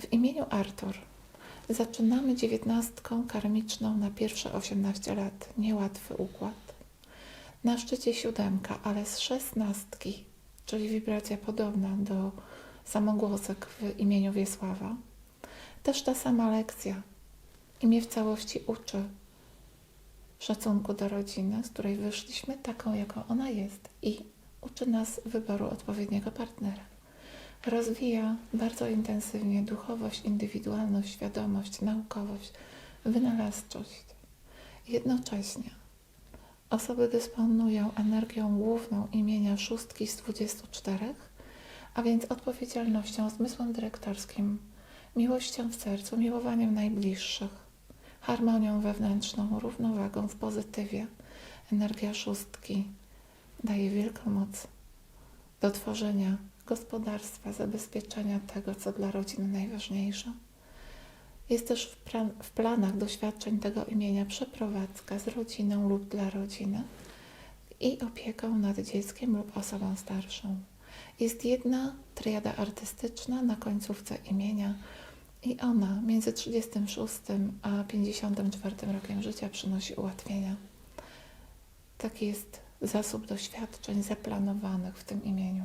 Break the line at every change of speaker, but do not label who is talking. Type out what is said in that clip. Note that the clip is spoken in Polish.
W imieniu Artur zaczynamy dziewiętnastką karmiczną na pierwsze 18 lat. Niełatwy układ. Na szczycie siódemka, ale z szesnastki, czyli wibracja podobna do samogłosek w imieniu Wiesława. Też ta sama lekcja. Imię w całości uczy szacunku do rodziny, z której wyszliśmy, taką, jaką ona jest, i uczy nas wyboru odpowiedniego partnera. Rozwija bardzo intensywnie duchowość, indywidualność, świadomość, naukowość, wynalazczość. Jednocześnie osoby dysponują energią główną imienia szóstki z 24, a więc odpowiedzialnością, zmysłem dyrektorskim, miłością w sercu, miłowaniem najbliższych, harmonią wewnętrzną, równowagą w pozytywie. Energia szóstki daje wielką moc do tworzenia gospodarstwa, zabezpieczenia tego, co dla rodziny najważniejsze. Jest też w, pra- w planach doświadczeń tego imienia przeprowadzka z rodziną lub dla rodziny i opieką nad dzieckiem lub osobą starszą. Jest jedna triada artystyczna na końcówce imienia i ona między 36 a 54 rokiem życia przynosi ułatwienia. Taki jest zasób doświadczeń zaplanowanych w tym imieniu.